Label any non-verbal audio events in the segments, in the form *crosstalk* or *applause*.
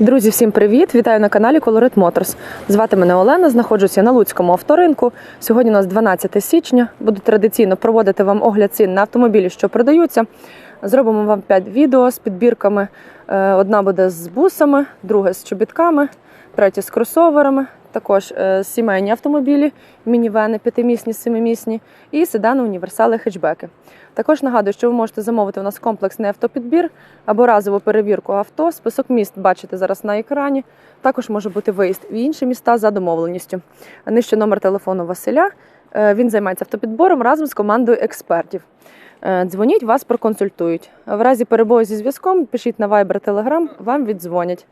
Друзі, всім привіт! Вітаю на каналі Colorit Motors. Звати мене Олена, знаходжуся на Луцькому авторинку. Сьогодні у нас 12 січня. Буду традиційно проводити вам огляд цін на автомобілі, що продаються. Зробимо вам 5 відео з підбірками. Е, Одна буде з бусами, друга з чобітками, третя з кросоверами. Також е, сімейні автомобілі, мінівени, п'ятимісні, семимісні і седани, універсали, хетчбеки. Також нагадую, що ви можете замовити у нас комплексний автопідбір або разову перевірку авто. Список міст бачите зараз на екрані. Також може бути виїзд в інші міста за домовленістю. Нижче номер телефону Василя. Е, Він займається автопідбором разом з командою експертів. Е, Дзвоніть, вас проконсультують. В разі перебою зі зв'язком пишіть на Viber Telegram, вам віддзвонять.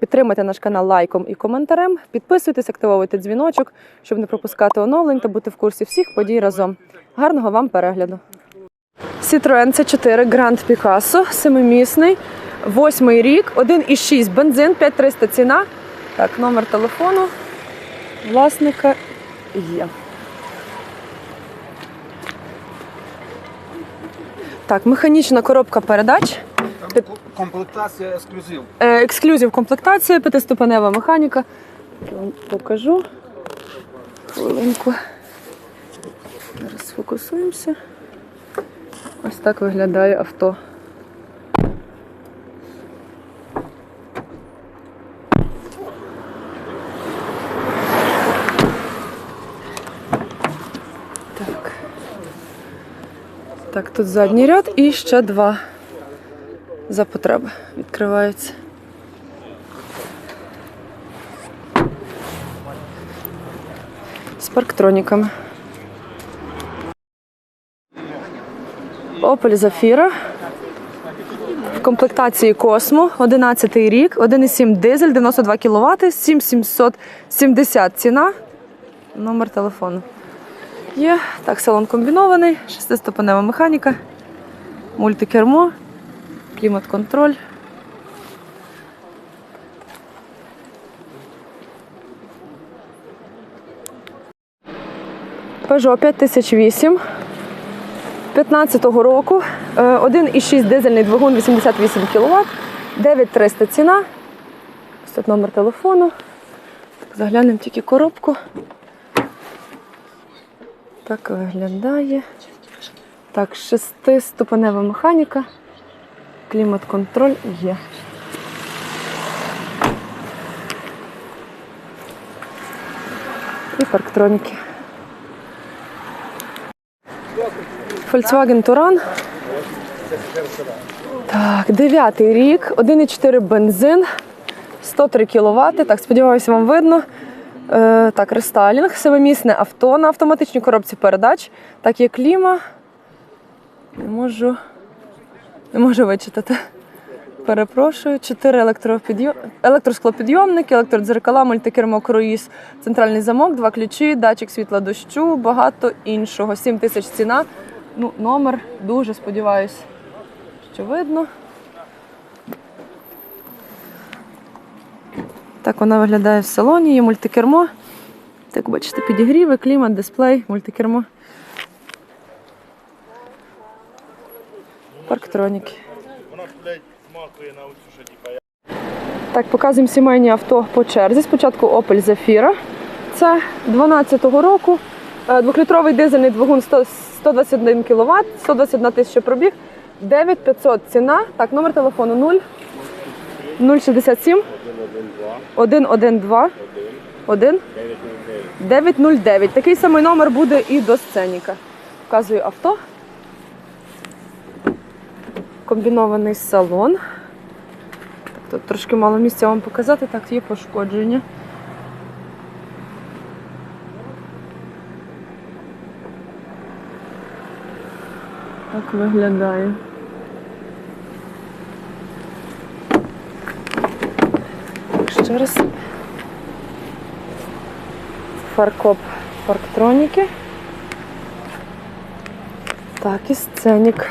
Підтримайте наш канал лайком і коментарем. Підписуйтесь, активовуйте дзвіночок, щоб не пропускати оновлень та бути в курсі всіх подій разом. Гарного вам перегляду! Citroen C4 Grand Picasso, семимісний, восьмий рік, 1,6 бензин, 5300 ціна. Так, номер телефону власника є. Так, механічна коробка передач, комплектація ексклюзив. е, ексклюзив комплектація, п'ятиступенева механіка. Я вам покажу. Хвилинку. Зараз сфокусуємося. Ось так виглядає авто. Так. Так, тут задній ряд і ще два за потреби відкриваються. З парктроніками. Opel Zafira. В комплектації Космо, 11 рік, 1,7 дизель, 92 кВт, 7770 ціна. Номер телефону. Є. Так, салон комбінований, шестиступенева механіка, мультикермо, клімат-контроль. Peugeot 5008. 15-го року. Е, 1,6 дизельний двигун 88 кВт, 9300 ціна. Ось тут номер телефону. Заглянемо тільки коробку. Так виглядає. Так, шестиступенева механіка. Клімат-контроль є. І парктроніки. Volkswagen Touran. Так, дев'ятий рік, 1,4 бензин, 103 кВт. Так, сподіваюся, вам видно. Е, так, рестайлінг, семимісне авто на автоматичній коробці передач. Так, є кліма. Не можу, не можу вичитати. Перепрошую, 4 електропідйом... електросклопідйомники, електродзеркала, мультикермо круїз, центральний замок, два ключі, датчик світла дощу, багато іншого. 7 тисяч ціна. Ну, номер дуже сподіваюсь, що видно. Так вона виглядає в салоні, є мультикермо. Так, бачите, підігріви, клімат, дисплей, мультикермо. Парктроніки. Вона, блядь, смакує на що типа Так, показуємо сімейні авто по черзі. Спочатку Opel Zafira. Це 12-го року. Е, Двохлітровий дизельний двигун 121 кВт, 121 тисяча пробіг, 9500 ціна. Так, номер телефону 0 067 112 1 909. Такий самий номер буде і до сценіка. Вказую авто. Комбінований салон. Тут трошки мало місця вам показати, так є пошкодження. Так виглядає. Так, ще раз. Фаркоп парктроніки. Так, і сценік.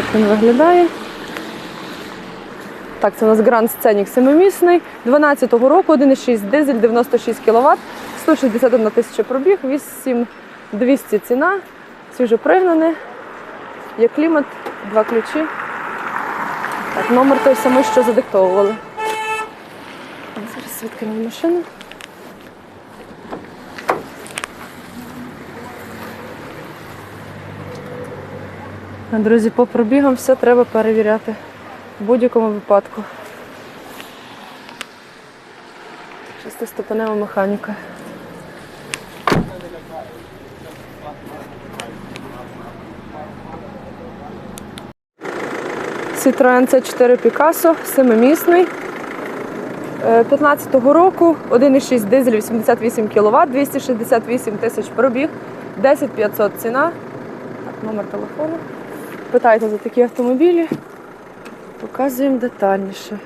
Так він виглядає. Так, це у нас Grand Scenic семимісний, 12-го року, 1,6 дизель, 96 кВт, 161 тисяча пробіг, 8200 ціна, свіжопригнаний. Є клімат, два ключі. Так, номер той самий, що задиктовували. Зараз відкриємо машину. Друзі, по пробігам все треба перевіряти в будь-якому випадку. Шестиступенева механіка. Citroen C4 Picasso, семимісний. Е, 15-го року 1,6 дизель 88 кВт, 268 тисяч пробіг, 10 500 ціна. Так, номер телефону. Питайте за такі автомобілі. Показуємо детальніше.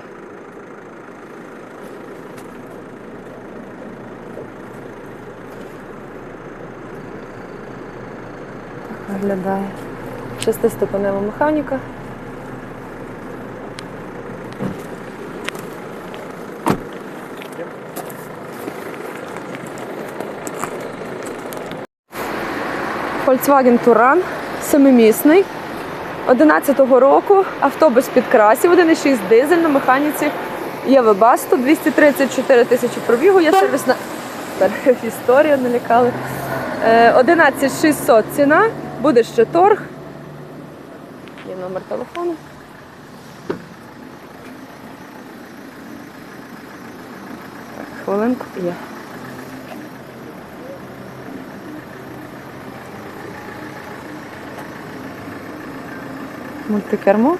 Так виглядає. Шестиступенева механіка. Volkswagen Touran, семимісний. 11-го року авто без підкрасів, 1,6 дизель на механіці. Є Webasto, 234 тисячі пробігу, є сервісна *laughs* історія, налякали. Е, 11 600 ціна, буде ще торг. Є номер телефону. Так, хвилинку є. Мультикермо.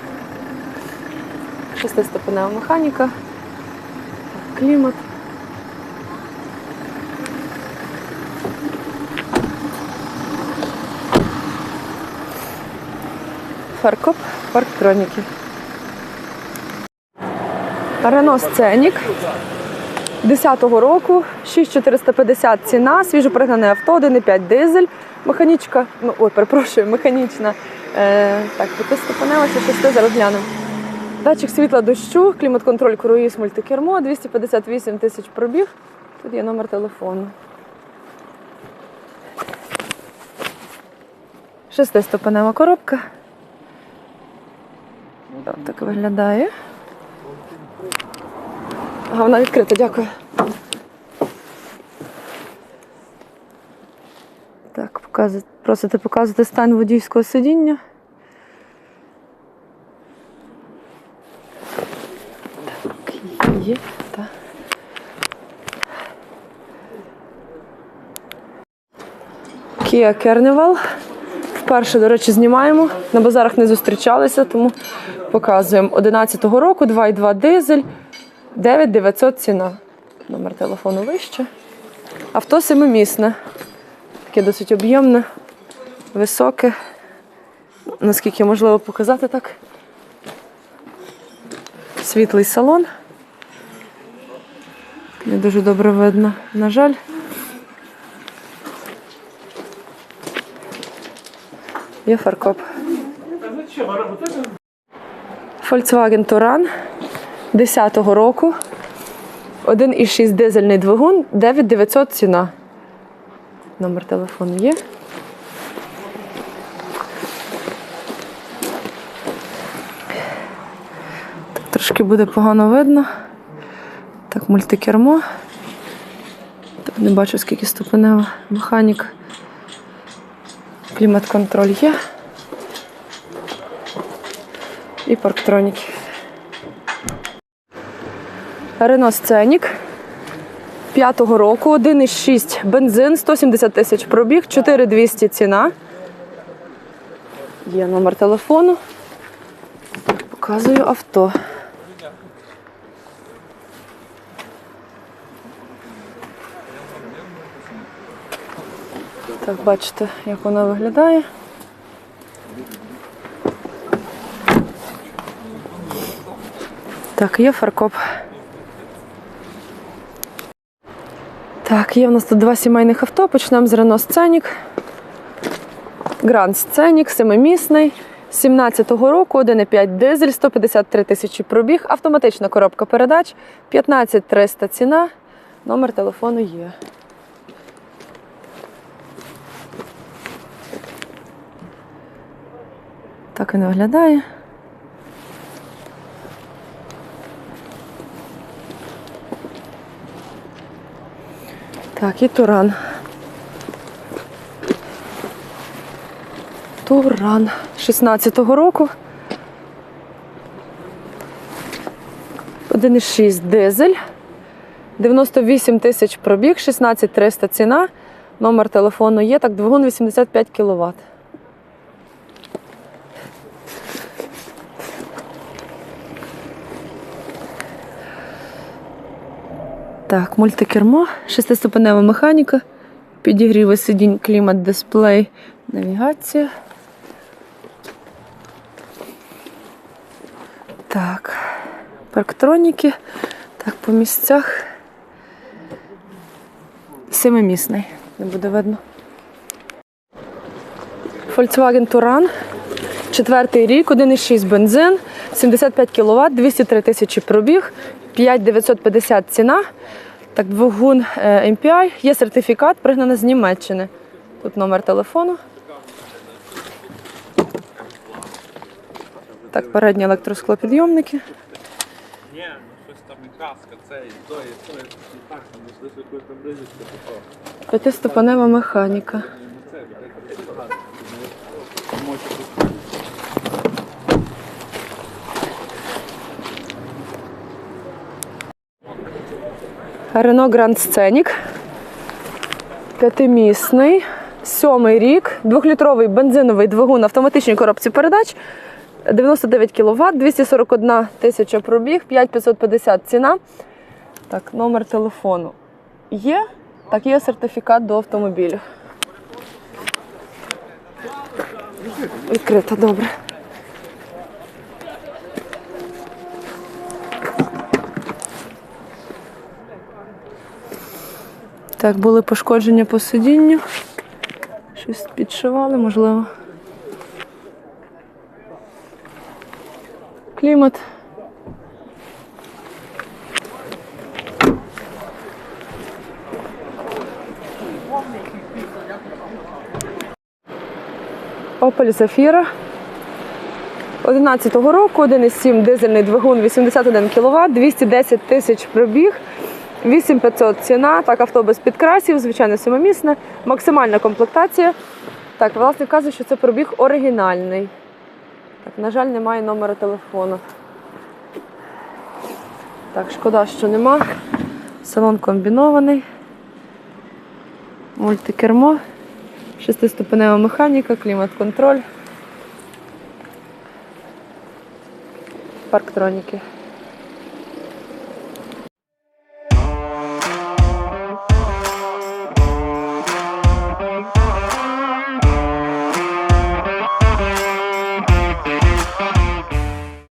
Шестиступенева механіка. Клімат. Фаркоп, парктроніки. Рено Сценік 10-го року, 6450 ціна, свіжопригнане авто, 1,5 дизель, механічка, ну, ой, перепрошую, механічна. Е, так, п'ятиступенева, це шести, зараз глянемо. Датчик світла дощу, клімат-контроль, круїз, мультикермо, 258 тисяч пробіг. Тут є номер телефону. Шестиступенева коробка. Так, так виглядає. Ага, вона відкрита, дякую. Так, показує- просите показати стан водійського сидіння. Так, є. Kia Carnival. Вперше, до речі, знімаємо. На базарах не зустрічалися, тому показуємо. 11-го року, 2,2 дизель, 9900 ціна. Номер телефону вище. Авто семимісне. Таке досить об'ємне, високе. Наскільки можливо показати так. Світлий салон. Не дуже добре видно, на жаль. Є фаркоп. Volkswagen Touran 10-го року. 1,6 дизельний двигун, 9900 ціна. Номер телефону є. Трошки буде погано видно. Так, мультикермо. Так, не бачу, скільки ступенева механік. Клімат-контроль є. І парктроніки. Рено Сценік. 5-го року, 1,6 бензин, 170 тисяч пробіг, 4200 ціна. Є номер телефону. Показую авто. Так, бачите, як воно виглядає. Так, є фаркоп. Так, є в нас тут два сімейних авто. Почнемо з Renault Сценік. Гранд Сценік, семимісний. 17-го року, 1,5 дизель, 153 тисячі пробіг, автоматична коробка передач, 15 300 ціна. Номер телефону є. Так він виглядає. Так, і туран. Туран 16-го року. 1,6 дизель. 98 тисяч пробіг, 16 300 ціна. Номер телефону є, так, двигун 85 кВт. Так, мультикермо, шестиступенева механіка, підігріви сидінь, клімат, дисплей, навігація. Так, парктроніки. Так, по місцях. Семимісний, не буде видно. Volkswagen Touran. Четвертий рік, 1,6 бензин, 75 кВт, 203 тисячі пробіг, 5950 ціна. Так, двигун е, MPI, є сертифікат, пригнана з Німеччини. Тут номер телефону. Так, передні електросклопідйомники. Ні, ну щось там і каска, це і то, і то, і так, там приблизиться, то то. П'ятиступенева механіка. Рено Гранд Сценік. П'ятимісний. Сьомий рік. Двохлітровий бензиновий двигун автоматичній коробці передач. 99 кВт, 241 тисяча пробіг, 5550 ціна. Так, номер телефону є. Так, є сертифікат до автомобілів. Відкрито, добре. Так, були пошкодження по сидінню. Щось підшивали, можливо. Клімат. Opel Zafira. 11-го року, 1,7 дизельний двигун, 81 кВт, 210 тисяч пробіг, 8500 ціна, так, авто без підкрасів, звичайно, семимісне, максимальна комплектація. Так, власне каже, що це пробіг оригінальний. Так, на жаль, немає номера телефону. Так, шкода, що нема. Салон комбінований. Мультикермо, шестиступенева механіка, клімат-контроль. Парктроніки.